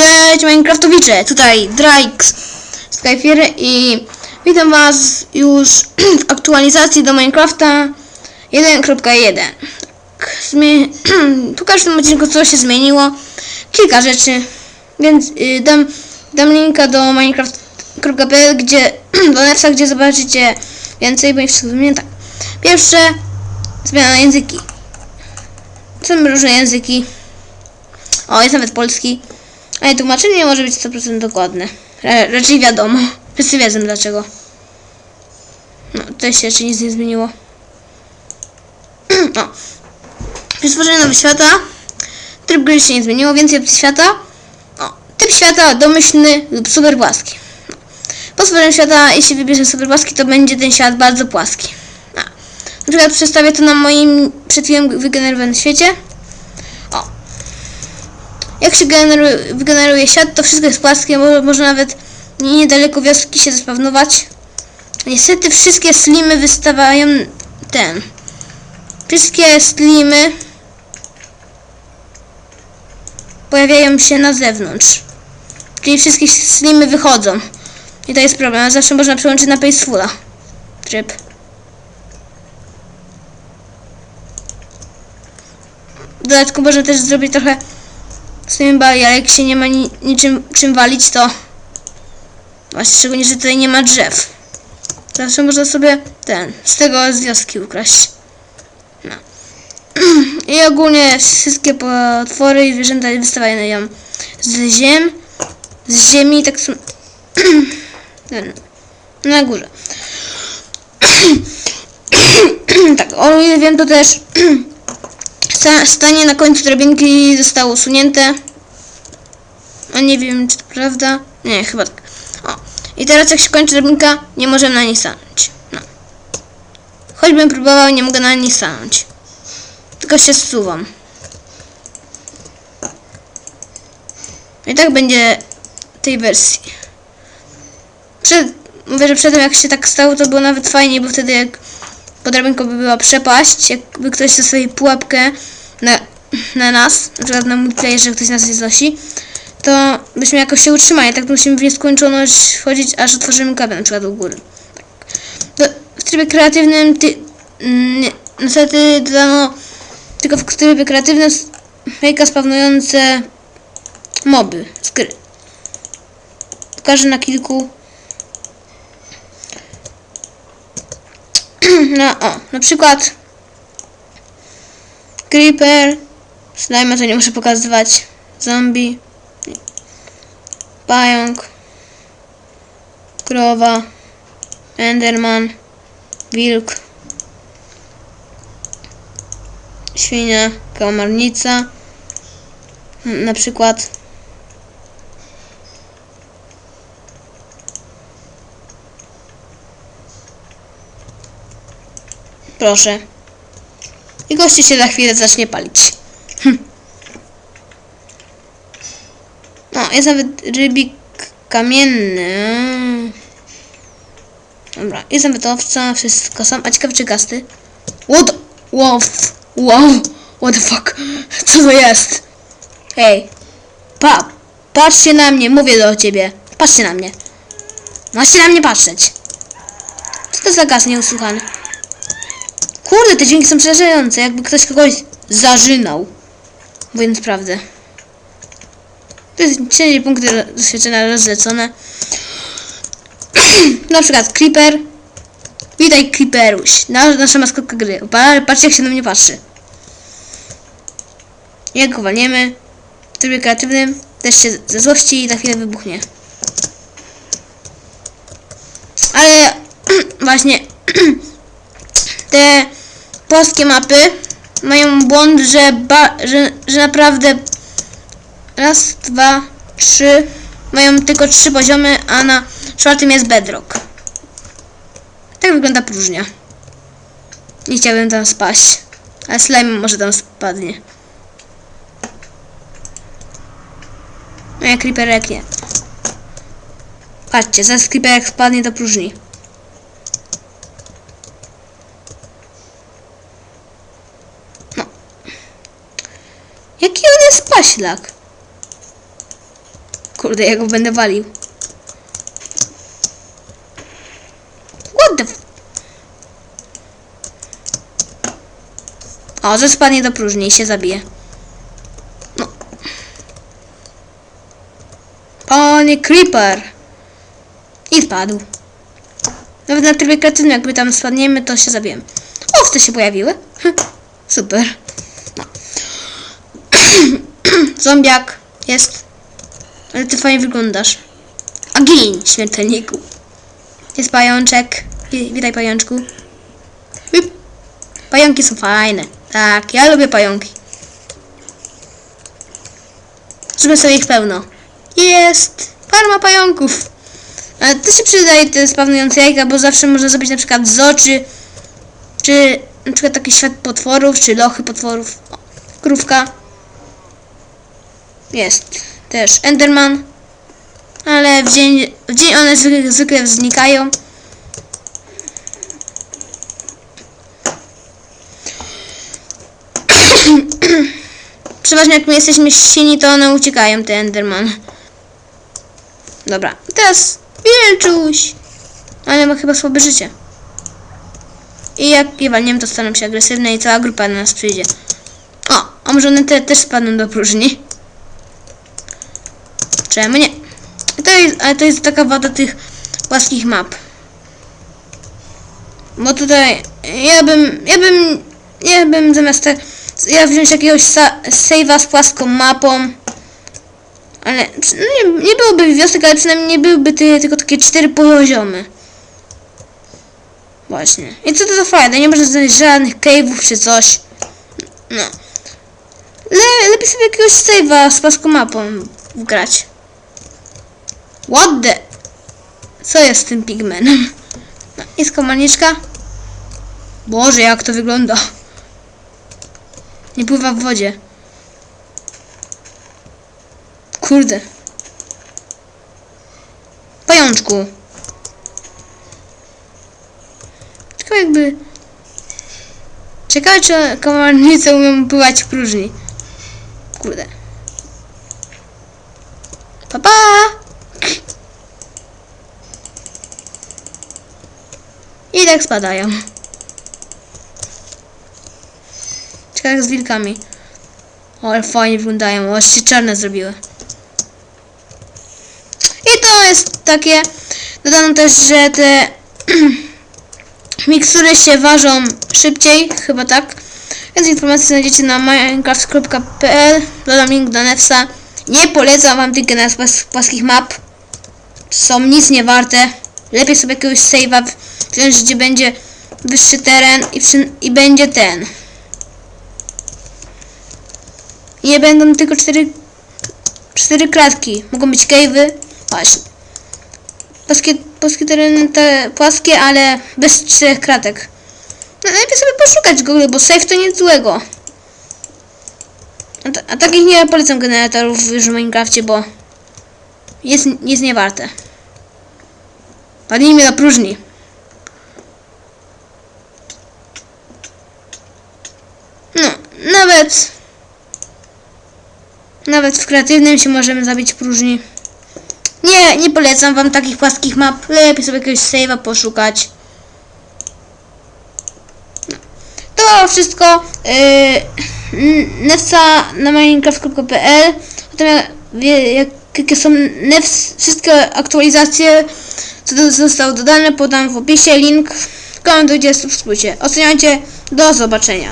Cześć Minecraftowicze, tutaj Drykes Skyfire i witam was już w aktualizacji do Minecrafta 1.1 Tak, zmie- Tu w każdym odcinku coś się zmieniło, kilka rzeczy, więc y, dam, dam linka do minecraft.pl gdzie, do neta, gdzie zobaczycie więcej, bo nie wszystko tak. Pierwsze, zmiana języki. Są różne języki. O, jest nawet polski. Ale tłumaczenie nie może być 100% dokładne. Ra- raczej wiadomo. Wszyscy wiedzą dlaczego. No, to się jeszcze nic nie zmieniło. o. Przy stworzeniu nowego świata tryb gry się nie zmieniło, więcej opcji świata. O, typ świata domyślny lub super płaski. No. Po stworzeniu świata, jeśli wybierzemy super płaski, to będzie ten świat bardzo płaski. Na przykład przedstawię to na moim przed chwilą wygenerowanym świecie. Jak się generuje, wygeneruje świat, to wszystko jest płaskie, mo, może nawet niedaleko wioski się zespawnować. Niestety wszystkie slimy wystawają ten. Wszystkie slimy pojawiają się na zewnątrz. Czyli wszystkie slimy wychodzą. I to jest problem. Zawsze można przełączyć na Pacefula. Tryb. W dodatku można też zrobić trochę ale jak się nie ma ni niczym czym walić, to właśnie szczególnie, że tutaj nie ma drzew. Zawsze można sobie ten, z tego z wioski ukraść. No. I ogólnie wszystkie potwory i zwierzęta wystawiają z ziem, z ziemi, tak są na górze. tak, o ile wiem, to też sta- stanie na końcu drabinki zostało usunięte. A nie wiem, czy to prawda. Nie, chyba tak. O. I teraz jak się kończy drabinka, nie możemy na niej stanąć. No. Choćbym próbował, nie mogę na niej stanąć. Tylko się zsuwam. I tak będzie tej wersji. Przed, mówię, że przedtem jak się tak stało, to było nawet fajnie, bo wtedy jak pod drabinką by była przepaść, jakby ktoś zostawił pułapkę na, na nas, na przykład na multiplayerze ktoś nas nie znosi, to byśmy jakoś się utrzymali, tak musimy w nieskończoność wchodzić, aż otworzymy kabel na przykład u góry. W trybie kreatywnym ty, mm, nie- niestety dodano tylko w trybie kreatywnym fejka spawnujące moby z gry. Pokażę na kilku No, o, na przykład Creeper, Slime, to nie muszę pokazywać, Zombie, Pająk, Krowa, Enderman, Wilk, Świnia, Kałamarnica, na przykład Proszę. I gości się za chwilę zacznie palić. Hm. No, jest nawet rybik kamienny. Dobra, jest nawet owca, wszystko sam. A ciekawe czy gasty? What. Wow, wow, what the fuck? Co to jest? Hej, pa, patrzcie na mnie, mówię do ciebie. Patrzcie na mnie. Macie na mnie patrzeć. Co to za gaz nieusłuchany? Kurde, te dźwięki są przerażające, jakby ktoś kogoś zażynał. Mówiąc prawdę. To jest wszędzie punkty doświadczenia rozlecone. na przykład Creeper. Witaj Creeperuś. Na, nasza maskotka gry. Pa- Patrzcie jak się na mnie patrzy. Jak go walniemy. W trybie kreatywnym. Też się ze złości i za chwilę wybuchnie. Ale właśnie polskie mapy mają błąd, że, ba, że, że naprawdę raz, dwa, trzy mają tylko trzy poziomy, a na czwartym jest bedrock. Tak wygląda próżnia. Nie chciałbym tam spaść, ale slime może tam spadnie. No jak creeperek nie. Patrzcie, zaraz creeperek spadnie do próżni. Jest paślak? Kurde, ja go będę walił. What the. O, że spadnie do próżni i się zabije. No. Panie Creeper! I spadł. Nawet na trybie kreatywnym, jakby tam spadniemy, to się zabijemy. Owce się pojawiły. Super. No. Zombiak jest. Ale ty fajnie wyglądasz. A gin, śmiertelniku. Jest pajączek. Wi- Witaj, pajączku. Pająki są fajne. Tak, ja lubię pająki. Zróbmy sobie ich pełno. Jest! Farma pająków. Ale to się przydaje te spawnujące jajka, bo zawsze można zrobić na przykład zoo, czy, czy na przykład taki świat potworów, czy lochy potworów. O, krówka. Jest też Enderman. Ale w dzień, w dzień one zwykle, zwykle znikają. Przeważnie jak my jesteśmy silni, to one uciekają, te Enderman. Dobra, teraz Wilczuś. Ale ma chyba słabe życie. I jak je walniemy, to staną się agresywne i cała grupa na nas przyjdzie. O, a może one te, też spadną do próżni? Czemu nie? To jest, ale to jest taka wada tych płaskich map. Bo tutaj ja bym, ja bym, ja bym zamiast te, ja wziąć jakiegoś sa- save'a z płaską mapą. Ale no nie, nie byłoby wiosek, ale przynajmniej nie byłyby ty, tylko takie cztery poziomy. Właśnie. I co to za fajne? Nie można znaleźć żadnych cave'ów czy coś. No. Le, lepiej sobie jakiegoś save'a z płaską mapą wgrać. What the... Co jest z tym pigmenem? No, komaniczka. Boże, jak to wygląda. Nie pływa w wodzie. Kurde. Pajączku. Ciekawe jakby... Ciekawe, czy komarnice umieją pływać w próżni. Kurde. Pa, pa! I tak spadają. Ciekawe jak z wilkami. O, ale fajnie wyglądają. Się czarne zrobiły. I to jest takie... Dodano też, że te mikstury się ważą szybciej, chyba tak. Więc informacje znajdziecie na minecraft.pl. Dodam link do Nefsa. Nie polecam wam tych płaskich map. Są nic nie warte. Lepiej sobie jakiegoś save'a wziąć, gdzie będzie wyższy teren i, przy, i będzie ten. I nie będą tylko cztery, cztery klatki. Mogą być cave'y. Właśnie. Płaskie, tereny te płaskie, ale bez czterech kratek. No lepiej sobie poszukać Google, bo save to nic złego. A, a takich nie polecam generatorów w Minecrafcie, bo jest, jest niewarte. Padnijmy na próżni. No, nawet nawet w kreatywnym się możemy zabić próżni. Nie, nie polecam wam takich płaskich map. Lepiej sobie jakiegoś save'a poszukać. No. To wszystko. Yy, Nefsa na minecraft.pl Potem jak, jakie są Nefs, wszystkie aktualizacje, co do, zostało dodane, podam w opisie link. Komentujcie, subskrybujcie. Oceniajcie. Do zobaczenia.